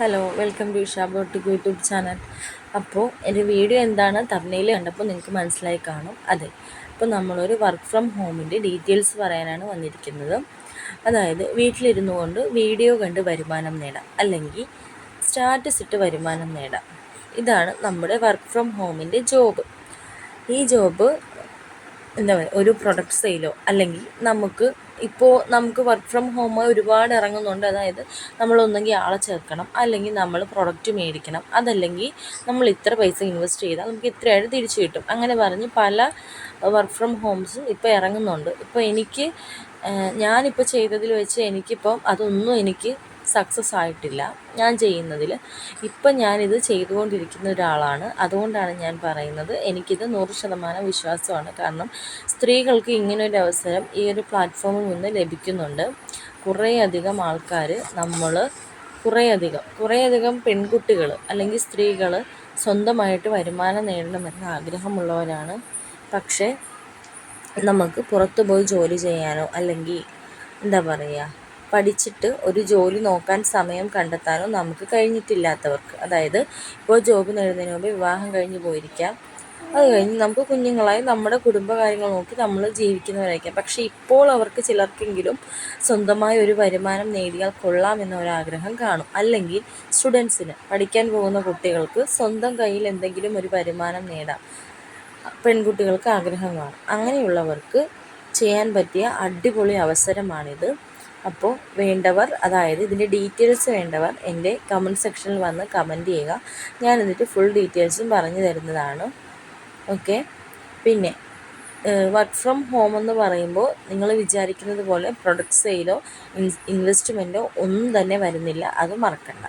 Hello welcome to Isha boutique YouTube channel. അപ്പോൾ എന്റെ video എന്താണ് തമിഴിൽ കണ്ടപ്പോൾ നിങ്ങൾക്ക് മനസ്സിലായി കാണും. അതെ അപ്പോൾ നമ്മളൊരു വർക്ക് ഫ്രം ഹോമിന്റെ ഡീറ്റെയിൽസ് പറയാനാണ് വന്നിരിക്കുന്നത്. അതായത് വീട്ടിലിരുന്നു കൊണ്ട് വീഡിയോ കണ്ട് വരുമാനം നേടാം അല്ലെങ്കിൽ സ്റ്റാറ്റസ് ഇട്ട് വരുമാനം നേടാം. ഇതാണ് നമ്മുടെ വർക്ക് ഫ്രം ഹോമിന്റെ ജോബ്. ഈ ജോബ് എന്താ പറയുക ഒരു പ്രൊഡക്റ്റ് സെയിലോ അല്ലെങ്കിൽ നമുക്ക് ഇപ്പോൾ നമുക്ക് വർക്ക് ഫ്രം ഹോം ഒരുപാട് ഇറങ്ങുന്നുണ്ട്. അതായത് നമ്മൾ നമ്മളൊന്നെങ്കിൽ ആളെ ചേർക്കണം അല്ലെങ്കിൽ നമ്മൾ പ്രൊഡക്റ്റ് മേടിക്കണം അതല്ലെങ്കിൽ നമ്മൾ ഇത്ര പൈസ ഇൻവെസ്റ്റ് ചെയ്താൽ നമുക്ക് ഇത്രയായിട്ട് തിരിച്ചു കിട്ടും. അങ്ങനെ പറഞ്ഞ് പല വർക്ക് ഫ്രം ഹോംസും ഇപ്പോൾ ഇറങ്ങുന്നുണ്ട്. ഇപ്പോൾ എനിക്ക് ഞാനിപ്പോൾ ചെയ്തതിൽ വെച്ച് എനിക്കിപ്പം അതൊന്നും എനിക്ക് സക്സസ് ആയിട്ടില്ല. ഞാൻ ചെയ്യുന്നതിൽ ഇപ്പം ഞാനിത് ചെയ്തുകൊണ്ടിരിക്കുന്ന ഒരാളാണ്. അതുകൊണ്ടാണ് ഞാൻ പറയുന്നത് എനിക്കിത് നൂറ് ശതമാനം വിശ്വാസമാണ്. കാരണം സ്ത്രീകൾക്ക് ഇങ്ങനൊരു അവസരം ഈ ഒരു പ്ലാറ്റ്ഫോമിൽ നിന്ന് ലഭിക്കുന്നുണ്ട്. കുറേയധികം ആൾക്കാർ നമ്മൾ കുറേയധികം കുറേയധികം പെൺകുട്ടികൾ അല്ലെങ്കിൽ സ്ത്രീകൾ സ്വന്തമായിട്ട് വരുമാനം നേടണമെന്ന് ആഗ്രഹമുള്ളവരാണ്. പക്ഷേ നമുക്ക് പുറത്തു പോയി ജോലി ചെയ്യാനോ അല്ലെങ്കിൽ എന്താ പറയുക പഠിച്ചിട്ട് ഒരു ജോലി നോക്കാൻ സമയം കണ്ടെത്താനോ നമുക്ക് കഴിഞ്ഞിട്ടില്ലാത്തവർക്ക്. അതായത് ഇപ്പോൾ ജോബ് നേടുന്നതിന് മുമ്പ് വിവാഹം കഴിഞ്ഞ് പോയിരിക്കാം. അത് കഴിഞ്ഞ് നമുക്ക് കുഞ്ഞുങ്ങളായി നമ്മുടെ കുടുംബകാര്യങ്ങൾ നോക്കി നമ്മൾ ജീവിക്കുന്നവരായിരിക്കാം. പക്ഷേ ഇപ്പോൾ അവർക്ക് ചിലർക്കെങ്കിലും സ്വന്തമായ ഒരു വരുമാനം നേടിയാൽ കൊള്ളാം എന്നൊരാഗ്രഹം കാണും. അല്ലെങ്കിൽ സ്റ്റുഡൻസിന് പഠിക്കാൻ പോകുന്ന കുട്ടികൾക്ക് സ്വന്തം കയ്യിൽ എന്തെങ്കിലും ഒരു വരുമാനം നേടാം. പെൺകുട്ടികൾക്ക് ആഗ്രഹം കാണും. അങ്ങനെയുള്ളവർക്ക് ചെയ്യാൻ പറ്റിയ അടിപൊളി അവസരമാണിത്. അപ്പോൾ വേണ്ടവർ അതായത് ഇതിന്റെ ഡീറ്റെയിൽസ് വേണ്ടവർ എന്റെ കമന്റ് സെക്ഷനിൽ വന്ന് കമന്റ് ചെയ്യുക. ഞാൻ എന്നിട്ട് ഫുൾ ഡീറ്റെയിൽസും പറഞ്ഞു തരുന്നതാണ്. ഓക്കെ പിന്നെ വർക്ക് ഫ്രം ഹോം എന്ന് പറയുമ്പോൾ നിങ്ങൾ വിചാരിക്കുന്നത് പോലെ പ്രൊഡക്റ്റ് സെയിലോ ഇൻവെസ്റ്റ്മെന്റോ ഒന്നും തന്നെ വരുന്നില്ല. അത് മറക്കണ്ട.